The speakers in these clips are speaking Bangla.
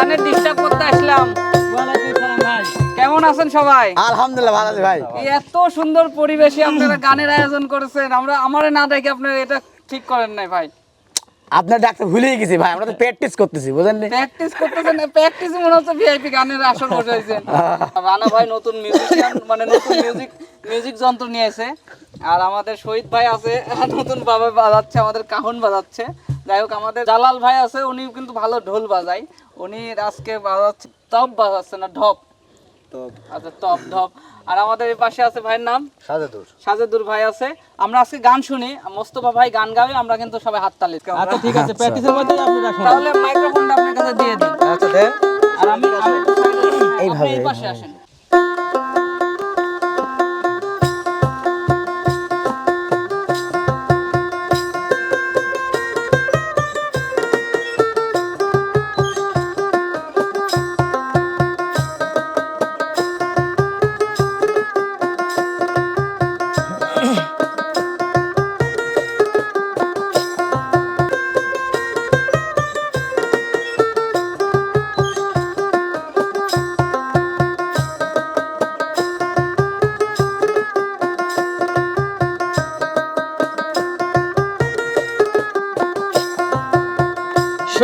গানের ডিস্টার্ব করতে আসলাম। কেমন আছেন সবাই? আলহামদুলিল্লাহ ভালো আছি ভাই। এত সুন্দর পরিবেশে আপনারা গানের আয়োজন করেছেন। আমরা আমারে না দেখে আপনারা এটা ঠিক করেন নাই ভাই। আপনার ডাক্তার ভুলেই গেছি ভাই আমরা তো প্র্যাকটিস করতেছি বুঝেন নি? প্র্যাকটিস করতেছেন প্র্যাকটিস মনে হচ্ছে ভিআইপি গানের আসর বসাইছেন রানা ভাই নতুন মিউজিশিয়ান মানে নতুন মিউজিক মিউজিক যন্ত্র নিয়ে এসে। আর আমাদের শহীদ ভাই আছে নতুন বাবা বাজাচ্ছে আমাদের কাহন বাজাচ্ছে। যাই হোক আমাদের জালাল ভাই আছে উনি কিন্তু ভালো ঢোল বাজায়। উনি আজকে বাজাচ্ছে টপ বাজাচ্ছে না ঢপ। আচ্ছা টপ ঢপ। আর আমাদের এই পাশে আছে ভাইয়ের নাম? সাজাদুর। সাজেদুর ভাই আছে। আমরা আজকে গান শুনি মোস্তফা ভাই গান গাবে আমরা কিন্তু সবাই হাততালি আচ্ছা ঠিক আছে প্র্যাকটিসের মধ্যে আপনি রাখুন। তাহলে মাইক্রোফোনটা আপনার কাছে দিয়ে দিন। আচ্ছা দেন। আর আমি এইভাবে, এই পাশে আসেন।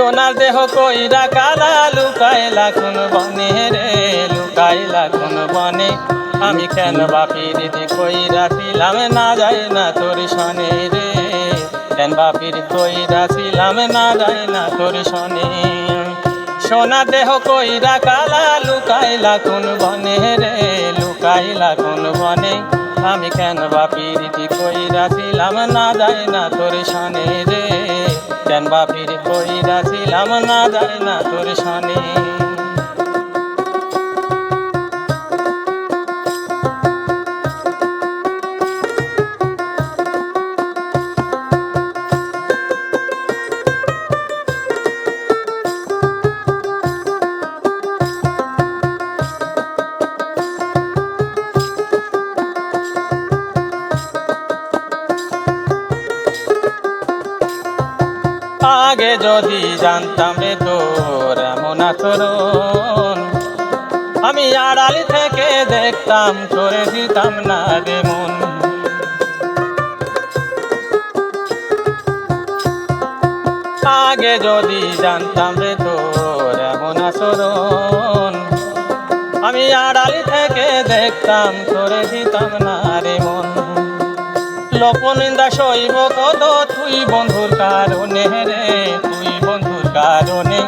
সোনার দেহ কইরা কালা লুকাইলা, কোন বনে রে লুকাইলা, কোন বনে। আমি কেন বাপির দিদি কইরা ছিলাম, না যাই না তোর সনে রে। কেন বাপির কইরা ছিলাম, না যাই না তোর সনে। সোনা দেহ কইরা কালা লুকাইলা, কোন বনে রে লুকাইলা, কোন বনে। আমি কেন বাপির দিদি কইরা ছিলাম? না যাই না তোর সানে রে। কেন বাপির কইরা ছিলাম? না যাই না তোর সনে আগে যদি জানতাম রে তোর এমন আচরণ। আমি আড়ালি থেকে দেখতাম করে দিতাম না রে মন। আগে যদি জানতাম রে তোর এমন আচরণ, আমি আড়ালি থেকে দেখতাম করে দিতাম না লোকনিন্দা শৈব কত? তুই বন্ধুর কারণে রে, তুই বন্ধুর কারণে।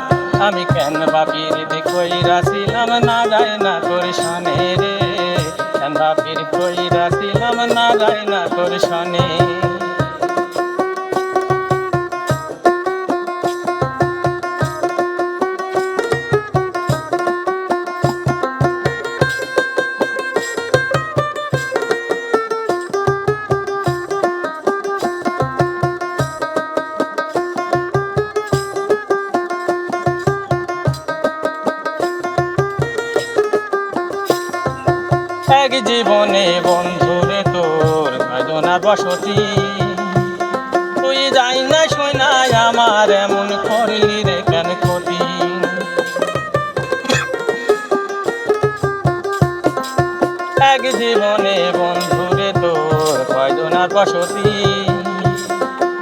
আমি কেন বাপির দেখইরা ছিলাম, না যায় না তোর শনে রে। কেন বাপির কইরা ছিলাম, না যায় না তোর সনে। এক জীবনে বন্ধুরে তোর ভজনার বসতি। তুই যাই না না, আমার এমন করলি রে কেন ক্ষতি? এক জীবনে বন্ধুরে তোর ভজনার বসতি।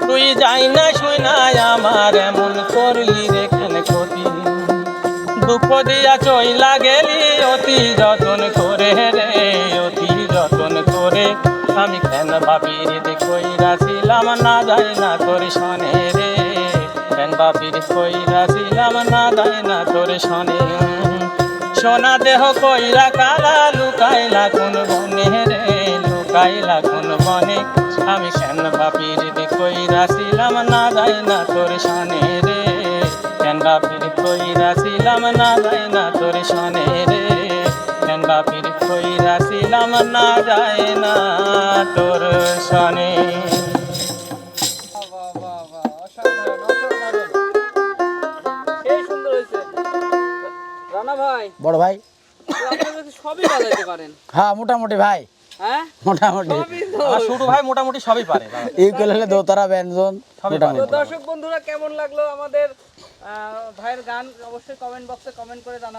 তুই যাই না না, আমার এমন করলি রে দুঃখ দিয়া চইলা গেলি অতি যতন করে রে, অতি যতন করে। আমি কেন বাপির কইরা ছিলাম? না যাই না তোর সনে রে। কেন বাপির কইরা ছিলাম? না যাই না তোর সনে। সোনা দেহ কইরা কালা লুকাইলা কোন বনে রে, লুকাইলা কোন বনে। আমি কেন বাপির কইরা ছিলাম? না যাই না তোর সনে রে। কেন বাপির কইরা ছিলাম না যাই না তোর সনে রে? কেন বাপির কইরা ছিলাম না যায় না তোর সনে? বড় ভাই। সবই বাজাইতে পারেন। হ্যাঁ মোটামুটি ভাই। হ্যাঁ? মোটামুটি। ছোট ভাই মোটামুটি সবই পারে। ইউকেল হলে দোতারা ব্যঞ্জন। মোটামুটি দর্শক বন্ধুরা কেমন লাগল আমাদের ভাইয়ের গান অবশ্যই কমেন্ট বক্সে কমেন্ট করে জানাবেন।